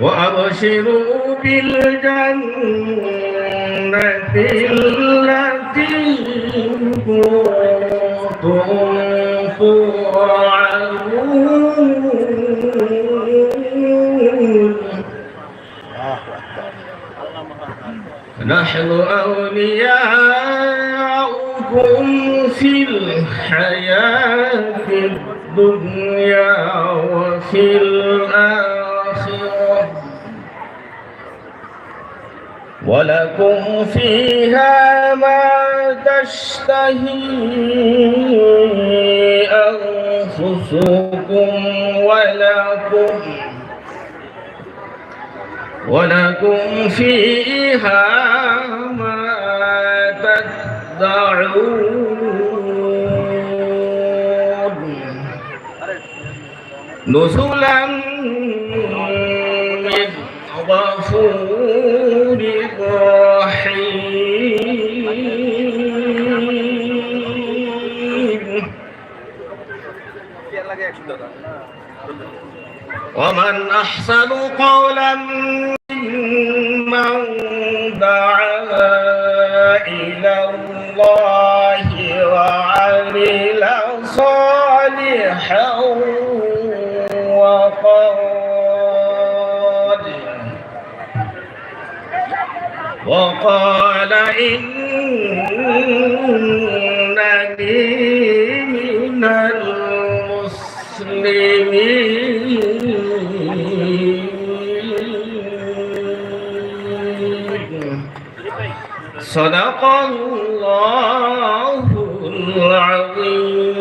وأبشروا بالجنة التي كنتم توعدون نحن أولياؤكم في الحياة الدنيا وفي الآخرة. ولكم فيها ما تشتهي أنفسكم ولكم ولكم فيها ما تدعون نزلا من غفور ومن أحسن قولا ممن دعا إلى الله وعمل صالحا وقال وقال إنني صدق الله العظيم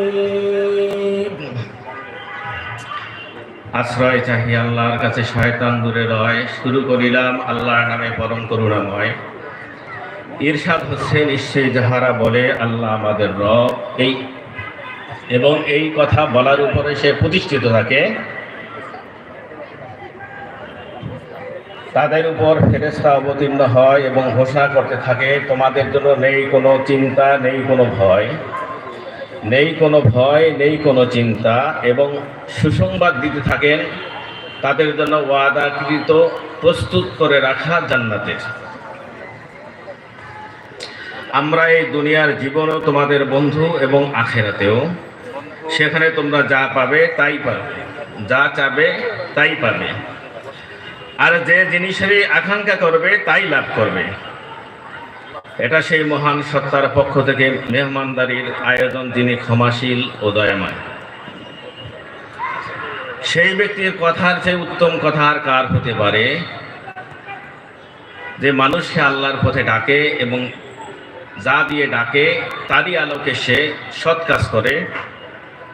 আশ্রয় চাহি আল্লাহর কাছে শয়তান দূরে রয় শুরু করিলাম আল্লাহর নামে পরম করুণাময় ইরশাদ হচ্ছে নিশ্চয়ই যাহারা বলে আল্লাহ আমাদের রব এই এবং এই কথা বলার উপরে সে প্রতিষ্ঠিত থাকে। তাদের উপর ফেরেস্তা অবতীর্ণ হয় এবং ঘোষণা করতে থাকে, তোমাদের জন্য নেই কোনো চিন্তা, নেই কোনো ভয়। নেই কোনো ভয়, নেই কোনো চিন্তা। এবং সুসংবাদ দিতে থাকেন, তাদের জন্য ওয়াদাকৃত, প্রস্তুত করে রাখা জান্নাতের। আমরা এই দুনিয়ার জীবনও তোমাদের বন্ধু এবং আখেরাতেও। সেখানে তোমরা যা পাবে তাই পাবে। যা চাবে তাই পাবে। আর যে জিনিসেরই আকাঙ্ক্ষা করবে, তাই লাভ করবে। এটা সেই মহান সত্তার পক্ষ থেকে মেহমানদারির আয়োজন যিনি ক্ষমাশীল ও দয়াময়। সেই ব্যক্তির কথার চেয়ে উত্তম কথা আর কার হতে পারে? যে মানুষকে আল্লাহর পথে ডাকে এবং যা দিয়ে ডাকে, তারই আলোকে সে সৎ কাজ করে।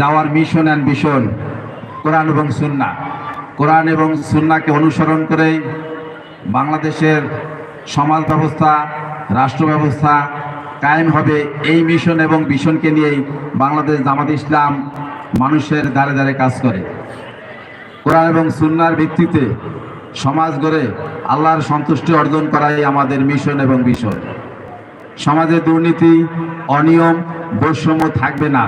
যাওয়ার মিশন অ্যান্ড ভিশন কোরআন এবং সুন্না কোরআন এবং সুন্নাকে অনুসরণ করে বাংলাদেশের সমাজ ব্যবস্থা, রাষ্ট্র ব্যবস্থা কায়েম হবে এই মিশন এবং ভিশনকে নিয়েই বাংলাদেশ জামাত ইসলাম মানুষের দ্বারে দ্বারে কাজ করে। কোরআন এবং সুন্নার ভিত্তিতে সমাজ গড়ে আল্লাহর সন্তুষ্টি অর্জন করাই আমাদের মিশন এবং ভিশন সমাজে দুর্নীতি, অনিয়ম, বৈষম্য থাকবে না।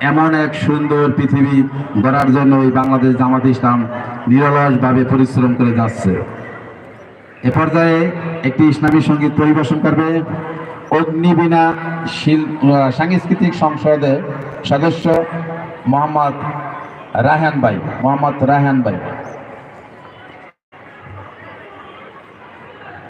এমন এক সুন্দর পৃথিবী গড়ার জন্য এই বাংলাদেশ জামাত ইসলাম নিরলসভাবে পরিশ্রম করে যাচ্ছে। এ পর্যায়ে একটি ইসলামী সংগীত পরিবেশন করবে অগ্নিবীণা শিল সাংস্কৃতিক সংসদের সদস্য মোহাম্মদ রাহান ভাই, মোহাম্মদ রাহান ভাই।